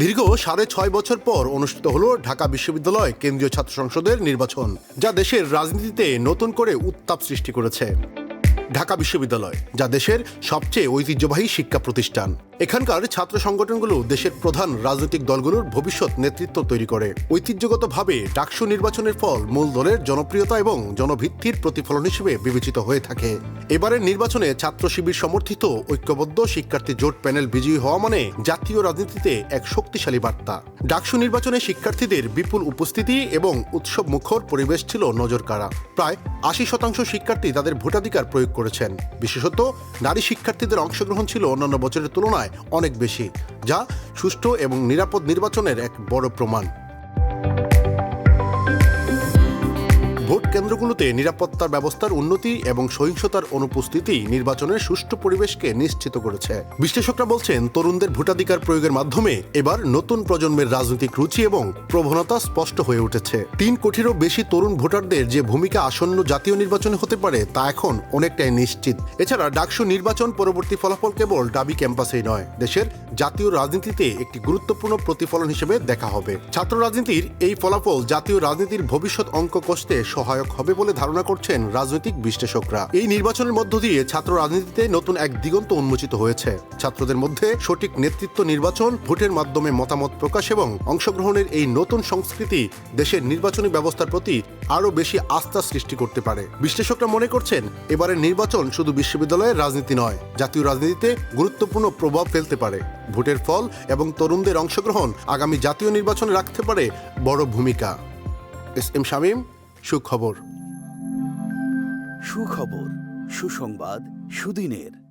দীর্ঘ সাড়ে ছয় বছর পর অনুষ্ঠিত হল ঢাকা বিশ্ববিদ্যালয় কেন্দ্রীয় ছাত্র সংসদের নির্বাচন, যা দেশের রাজনীতিতে নতুন করে উত্তাপ সৃষ্টি করেছে। ঢাকা বিশ্ববিদ্যালয়, যা দেশের সবচেয়ে ঐতিহ্যবাহী শিক্ষা প্রতিষ্ঠান। এখানকার ছাত্র সংগঠনগুলো দেশের প্রধান রাজনৈতিক দলগুলোর ভবিষ্যৎ নেতৃত্ব তৈরি করে। ঐতিহ্যগতভাবে ডাকসু নির্বাচনের ফল মূল দলের জনপ্রিয়তা এবং জনভিত্তির প্রতিফলন হিসেবে বিবেচিত হয়ে থাকে। এবারের নির্বাচনে ছাত্র শিবির সমর্থিত ঐক্যবদ্ধ শিক্ষার্থী জোট প্যানেল বিজয়ী হওয়া মানে জাতীয় রাজনীতিতে এক শক্তিশালী বার্তা। ডাকসু নির্বাচনে শিক্ষার্থীদের বিপুল উপস্থিতি এবং উৎসব মুখর পরিবেশ ছিল নজর কাড়া প্রায় আশি শতাংশ শিক্ষার্থী তাদের ভোটাধিকার প্রয়োগ করেছেন। বিশেষত নারী শিক্ষার্থীদের অংশগ্রহণ ছিল অন্যান্য বছরের তুলনায় অনেক বেশি যা সুষ্ঠু এবং নিরাপদ নির্বাচনের এক বড় প্রমাণ। ভোট কেন্দ্রগুলোতে নিরাপত্তার ব্যবস্থার উন্নতি এবং সহিংসতার অনুপস্থিতি নির্বাচনের সুষ্ঠু পরিবেশকে নিশ্চিত করেছে। বিশ্লেষকরা বলছেন, তরুণদের ভোটাধিকার প্রয়োগের মাধ্যমে এবার নতুন প্রজন্মের রাজনৈতিক রুচি এবং প্রবণতা স্পষ্ট হয়ে উঠেছে। তিন কোটিরও বেশি তরুণ ভোটারদের যে ভূমিকা আসন্ন জাতীয় নির্বাচনে হতে পারে তা এখন অনেকটাই নিশ্চিত। এছাড়া ডাকসু নির্বাচন পরবর্তী ফলাফল কেবল ডাবি ক্যাম্পাসেই নয়, দেশের জাতীয় রাজনীতিতে একটি গুরুত্বপূর্ণ প্রতিফলন হিসেবে দেখা হবে। ছাত্র রাজনীতির এই ফলাফল জাতীয় রাজনীতির ভবিষ্যৎ অঙ্ক কষতে সহায়ক হবে বলে ধারণা করছেন রাজনৈতিক বিশ্লেষকরা। এই নির্বাচনের মধ্য দিয়ে ছাত্র রাজনীতিতে নতুন এক দিগন্ত উন্মোচিত হয়েছে। ছাত্রদের মধ্যে সঠিক নেতৃত্ব নির্বাচন, ভোটের মাধ্যমে মতামত প্রকাশ এবং অংশগ্রহণের এই নতুন সংস্কৃতি দেশের নির্বাচনী ব্যবস্থার প্রতি আরও বেশি আস্থা সৃষ্টি করতে পারে। বিশ্লেষকরা মনে করছেন, এবারের নির্বাচন শুধু বিশ্ববিদ্যালয়ের রাজনীতি নয়, জাতীয় রাজনীতিতে গুরুত্বপূর্ণ প্রভাব ফেলতে পারে। ভোটের ফল এবং তরুণদের অংশগ্রহণ আগামী জাতীয় নির্বাচনে রাখতে পারে বড় ভূমিকা। এস এম শামীম সুখবর। সুখবর সুসংবাদ সুদিনের।